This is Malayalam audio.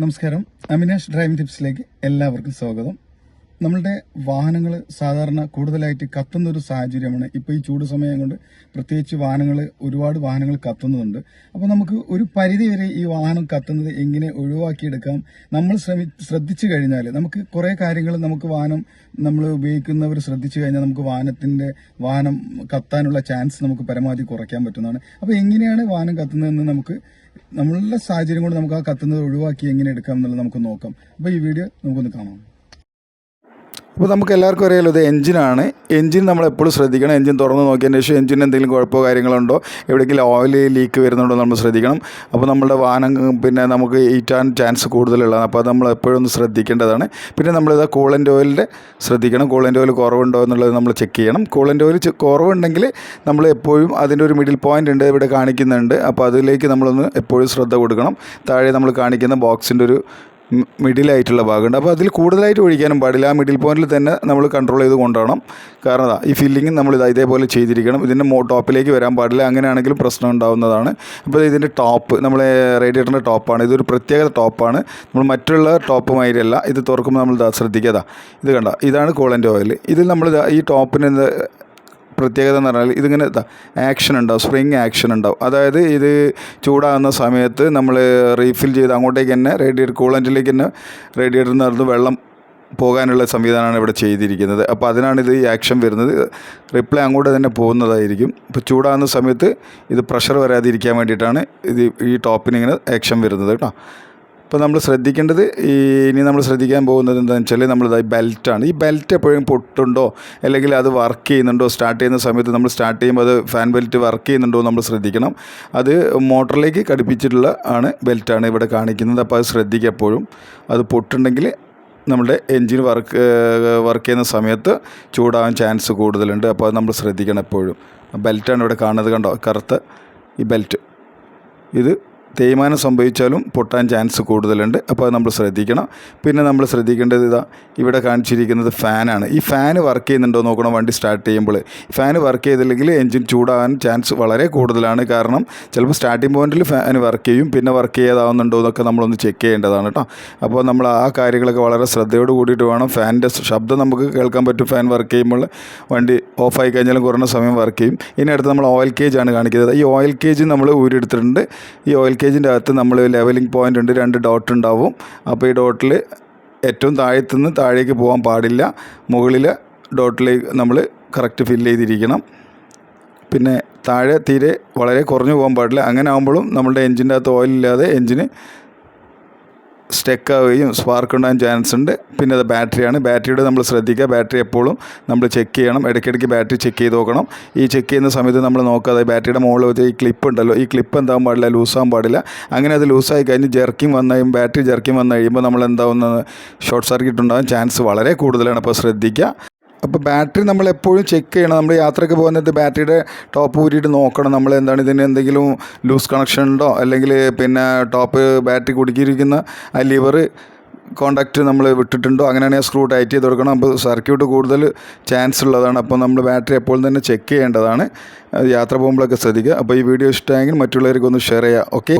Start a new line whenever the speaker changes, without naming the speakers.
നമസ്കാരം. അമിനാഷ് ഡ്രൈവിംഗ് ടിപ്സിലേക്ക് എല്ലാവർക്കും സ്വാഗതം. നമ്മളുടെ വാഹനങ്ങൾ സാധാരണ കൂടുതലായിട്ട് കത്തുന്ന ഒരു സാഹചര്യമാണ്. ഇപ്പോൾ ഈ ചൂട് സമയം കൊണ്ട് പ്രത്യേകിച്ച് വാഹനങ്ങൾ ഒരുപാട് വാഹനങ്ങൾ കത്തുന്നുണ്ട്. അപ്പോൾ നമുക്ക് ഒരു പരിധി വരെ ഈ വാഹനം കത്തുന്നത് എങ്ങനെ ഒഴിവാക്കിയെടുക്കാം? നമ്മൾ ശ്രമി ശ്രദ്ധിച്ചു കഴിഞ്ഞാൽ നമുക്ക് കുറേ കാര്യങ്ങൾ നമുക്ക് വാഹനം നമ്മൾ ഉപയോഗിക്കുന്നവർ ശ്രദ്ധിച്ചു കഴിഞ്ഞാൽ നമുക്ക് വാഹനത്തിന്റെ വാഹനം കത്താനുള്ള ചാൻസ് നമുക്ക് പരമാവധി കുറയ്ക്കാൻ പറ്റുന്നതാണ്. അപ്പോൾ എങ്ങനെയാണ് വാഹനം കത്തുന്നതെന്ന് നമുക്ക് നമ്മളുടെ സാഹചര്യം കൊണ്ട് നമുക്ക് ആ കത്തുന്നത് ഒഴിവാക്കി എങ്ങനെ എടുക്കാം എന്നുള്ളത് നമുക്ക് നോക്കാം. അപ്പോൾ ഈ വീഡിയോ നമുക്കൊന്ന് കാണാം.
അപ്പോൾ നമുക്ക് എല്ലാവർക്കും അറിയാലോ ഇത് എഞ്ചിനാണ് എഞ്ചിൻ നമ്മൾ എപ്പോഴും ശ്രദ്ധിക്കണം. എഞ്ചിൻ തുറന്ന് നോക്കിയതിന് ശേഷം എഞ്ചിന് എന്തെങ്കിലും കുഴപ്പമോ കാര്യങ്ങളുണ്ടോ എവിടെയെങ്കിലും ഓയിൽ ലീക്ക് വരുന്നുണ്ടോ നമ്മൾ ശ്രദ്ധിക്കണം. അപ്പോൾ നമ്മുടെ വാഹനം പിന്നെ നമുക്ക് ഈറ്റാൻ ചാൻസ് കൂടുതലുള്ളതാണ്. അപ്പോൾ അത് നമ്മൾ എപ്പോഴും ഒന്ന് ശ്രദ്ധിക്കേണ്ടതാണ്. പിന്നെ നമ്മളിത് കൂളന്റ് ഓയിലിന്റെ ശ്രദ്ധിക്കണം. കൂളന്റ് ഓയിൽ കുറവുണ്ടോ എന്നുള്ളത് നമ്മൾ ചെക്ക് ചെയ്യണം. കൂളന്റ് ഓയിൽ കുറവുണ്ടെങ്കിൽ നമ്മൾ എപ്പോഴും അതിന്റെ ഒരു മിഡിൽ പോയിന്റ് ഉണ്ട് ഇവിടെ കാണിക്കുന്നുണ്ട്. അപ്പോൾ അതിലേക്ക് നമ്മളൊന്ന് എപ്പോഴും ശ്രദ്ധ കൊടുക്കണം. താഴെ നമ്മൾ കാണിക്കുന്ന ബോക്സിന്റെ ഒരു മിഡിലായിട്ടുള്ള ഭാഗമുണ്ട്. അപ്പോൾ അതിൽ കൂടുതലായിട്ട് ഒഴിക്കാനും പാടില്ല. ആ മിഡിൽ പോയിന്റിൽ തന്നെ നമ്മൾ കൺട്രോൾ ചെയ്ത് കൊണ്ടുപോകണം കാരണം ഈ ഫില്ലിങ് നമ്മൾ ഇത് ഇതേപോലെ ചെയ്തിരിക്കണം. ഇതിന്റെ ടോപ്പിലേക്ക് വരാൻ പാടില്ല. അങ്ങനെയാണെങ്കിലും പ്രശ്നം ഉണ്ടാവുന്നതാണ്. അപ്പോൾ ഇതിന്റെ ടോപ്പ് നമ്മളെ റേഡിയേറ്ററിന്റെ ടോപ്പാണ് ഇതൊരു പ്രത്യേക ടോപ്പാണ് നമ്മൾ മറ്റുള്ള ടോപ്പ് മാതിരിയല്ല. ഇത് തുറക്കുമ്പോൾ നമ്മൾ ശ്രദ്ധിക്കാതാ ഇത് കണ്ട? ഇതാണ് കോളന്റെ ഓയിൽ ഇതിൽ നമ്മൾ ഈ ടോപ്പിന് പ്രത്യേകത എന്ന് പറഞ്ഞാൽ ഇതിങ്ങനെ ആക്ഷൻ ഉണ്ടാവും സ്പ്രിങ് ആക്ഷൻ ഉണ്ടാവും. അതായത് ഇത് ചൂടാകുന്ന സമയത്ത് നമ്മൾ റീഫിൽ ചെയ്ത് അങ്ങോട്ടേക്ക് തന്നെ റേഡിയേറ്റർ കൂളന്റിലേക്ക് തന്നെ റേഡിയേറ്ററിൽ നിന്ന് വെള്ളം പോകാനുള്ള സംവിധാനമാണ് ഇവിടെ ചെയ്തിരിക്കുന്നത്. അപ്പോൾ അതിനാണ് ഇത് ഈ ആക്ഷൻ വരുന്നത്. റിപ്ലൈ അങ്ങോട്ട് തന്നെ പോകുന്നതായിരിക്കും. ഇപ്പോൾ ചൂടാകുന്ന സമയത്ത് ഇത് പ്രഷർ വരാതിരിക്കാൻ വേണ്ടിയിട്ടാണ് ഇത് ഈ ടോപ്പിന് ഇങ്ങനെ ആക്ഷൻ വരുന്നത് കേട്ടോ. അപ്പോൾ നമ്മൾ ശ്രദ്ധിക്കേണ്ടത് ഈ ഇനി നമ്മൾ ശ്രദ്ധിക്കാൻ പോകുന്നത് എന്താണെന്ന് വെച്ചാൽ നമ്മളിതായി ബെൽറ്റാണ് ഈ ബെൽറ്റ് എപ്പോഴും പൊട്ടുണ്ടോ? അല്ലെങ്കിൽ അത് വർക്ക് ചെയ്യുന്നുണ്ടോ? സ്റ്റാർട്ട് ചെയ്യുന്ന സമയത്ത് നമ്മൾ സ്റ്റാർട്ട് ചെയ്യുമ്പോൾ അത് ഫാൻ ബെൽറ്റ് വർക്ക് ചെയ്യുന്നുണ്ടോ നമ്മൾ ശ്രദ്ധിക്കണം. അത് മോട്ടറിലേക്ക് ഘടിപ്പിച്ചിട്ടുള്ള ആണ് ബെൽറ്റാണ് ഇവിടെ കാണിക്കുന്നത്. അപ്പോൾ അത് ശ്രദ്ധിക്കുക എപ്പോഴും. അത് പൊട്ടുണ്ടെങ്കിൽ നമ്മുടെ എൻജിൻ വർക്ക് വർക്ക് ചെയ്യുന്ന സമയത്ത് ചൂടാകാൻ ചാൻസ് കൂടുതലുണ്ട്. അപ്പോൾ അത് നമ്മൾ ശ്രദ്ധിക്കണം എപ്പോഴും. ബെൽറ്റാണ് ഇവിടെ കാണുന്നത് കണ്ടോ? കറുത്ത ഈ ബെൽറ്റ് ഇത് തേയ്മാനം സംഭവിച്ചാലും പൊട്ടാൻ ചാൻസ് കൂടുതലുണ്ട്. അപ്പോൾ അത് നമ്മൾ ശ്രദ്ധിക്കണം. പിന്നെ നമ്മൾ ശ്രദ്ധിക്കേണ്ടത് ഇതാ ഇവിടെ കാണിച്ചിരിക്കുന്നത് ഫാനാണ്. ഈ ഫാൻ വർക്ക് ചെയ്യുന്നുണ്ടോ നോക്കണം വണ്ടി സ്റ്റാർട്ട് ചെയ്യുമ്പോൾ. ഫാൻ വർക്ക് ചെയ്തില്ലെങ്കിൽ എൻജിൻ ചൂടാകാൻ ചാൻസ് വളരെ കൂടുതലാണ്. കാരണം ചിലപ്പോൾ സ്റ്റാർട്ടിംഗ് പോയിന്റിൽ ഫാൻ വർക്ക് ചെയ്യും പിന്നെ വർക്ക് ചെയ്യാതാവുന്നുണ്ടോ എന്നൊക്കെ നമ്മളൊന്ന് ചെക്ക് ചെയ്യേണ്ടതാണ് കേട്ടോ. അപ്പോൾ നമ്മൾ ആ കാര്യങ്ങളൊക്കെ വളരെ ശ്രദ്ധയോട് കൂടിയിട്ട് വേണം ഫാനിന്റെ ശബ്ദം നമുക്ക് കേൾക്കാൻ പറ്റും ഫാൻ വർക്ക് ചെയ്യുമ്പോൾ. വണ്ടി ഓഫായി കഴിഞ്ഞാലും കുറഞ്ഞ സമയം വർക്ക് ചെയ്യും. ഇനി അടുത്ത് നമ്മൾ ഓയിൽ കേജ് ആണ് കാണിക്കുന്നത്. ഈ ഓയിൽ കേജ് നമ്മൾ ഊരിയെടുത്തിട്ടുണ്ട്. ഈ ഓയിൽ കേജിന്റെ അകത്ത് നമ്മൾ ലെവലിംഗ് പോയിന്റ് ഉണ്ട് രണ്ട് ഡോട്ട് ഉണ്ടാവും. അപ്പോൾ ഈ ഡോട്ടിൽ ഏറ്റവും താഴത്തുനിന്ന് താഴേക്ക് പോകാൻ പാടില്ല. മുകളിലെ ഡോട്ടിലേക്ക് നമ്മൾ കറക്റ്റ് ഫില്ല് ചെയ്തിരിക്കണം. പിന്നെ താഴെ തീരെ വളരെ കുറഞ്ഞു പോകാൻ പാടില്ല. അങ്ങനെ ആകുമ്പോഴും നമ്മുടെ എൻജിന്റെ അകത്ത് ഓയിലില്ലാതെ എൻജിന് സ്റ്റക്ക് ആവുകയും സ്പാർക്ക് ഉണ്ടാകാൻ ചാൻസ് ഉണ്ട്. പിന്നെ അത് ബാറ്ററിയാണ്. ബാറ്ററിയുടെ നമ്മൾ ശ്രദ്ധിക്കുക. ബാറ്ററി എപ്പോഴും നമ്മൾ ചെക്ക് ചെയ്യണം. ഇടയ്ക്കിടയ്ക്ക് ബാറ്ററി ചെക്ക് ചെയ്ത് നോക്കണം. ഈ ചെക്ക് ചെയ്യുന്ന സമയത്ത് നമ്മൾ നോക്കാതെ ബാറ്ററിയുടെ മുകളിൽ വെച്ച് ഈ ക്ലിപ്പ് ഉണ്ടല്ലോ. ഈ ക്ലിപ്പ് എന്താകാൻ പാടില്ല ലൂസാകാൻ പാടില്ല. അങ്ങനെ അത് ലൂസായി കഴിഞ്ഞ് ജെർക്കിങ് വന്നു കഴിയുമ്പോൾ ബാറ്ററി ജെർക്കിങ് വന്നു കഴിയുമ്പോൾ നമ്മൾ എന്താകുന്നത് ഷോർട്ട് സർക്യൂട്ട് ഉണ്ടാകാൻ ചാൻസ് വളരെ കൂടുതലാണ്. അപ്പോൾ ശ്രദ്ധിക്കുക. അപ്പോൾ ബാറ്ററി നമ്മൾ എപ്പോഴും ചെക്ക് ചെയ്യണം. നമ്മൾ യാത്രയ്ക്ക് പോകുന്നത് ബാറ്ററിയുടെ ടോപ്പ് ഊരിയിട്ട് നോക്കണം. നമ്മൾ എന്താണ് ഇതിന് എന്തെങ്കിലും ലൂസ് കണക്ഷൻ ഉണ്ടോ? അല്ലെങ്കിൽ പിന്നെ ടോപ്പ് ബാറ്ററി കുടുക്കിയിരിക്കുന്ന ആ ലിവർ കോണ്ടാക്റ്റ് നമ്മൾ വിട്ടിട്ടുണ്ടോ? അങ്ങനെയാണെങ്കിൽ സ്ക്രൂ ടൈറ്റ് ചെയ്ത് കൊടുക്കണം. അപ്പോൾ സർക്യൂട്ട് കൂടുതൽ ചാൻസ് ഉള്ളതാണ്. അപ്പോൾ നമ്മൾ ബാറ്ററി എപ്പോഴും തന്നെ ചെക്ക് ചെയ്യേണ്ടതാണ്. യാത്ര പോകുമ്പോഴൊക്കെ ശ്രദ്ധിക്കുക. അപ്പോൾ ഈ വീഡിയോ ഇഷ്ടമായെങ്കിൽ മറ്റുള്ളവർക്കൊന്ന് ഷെയർ ചെയ്യുക. ഓക്കെ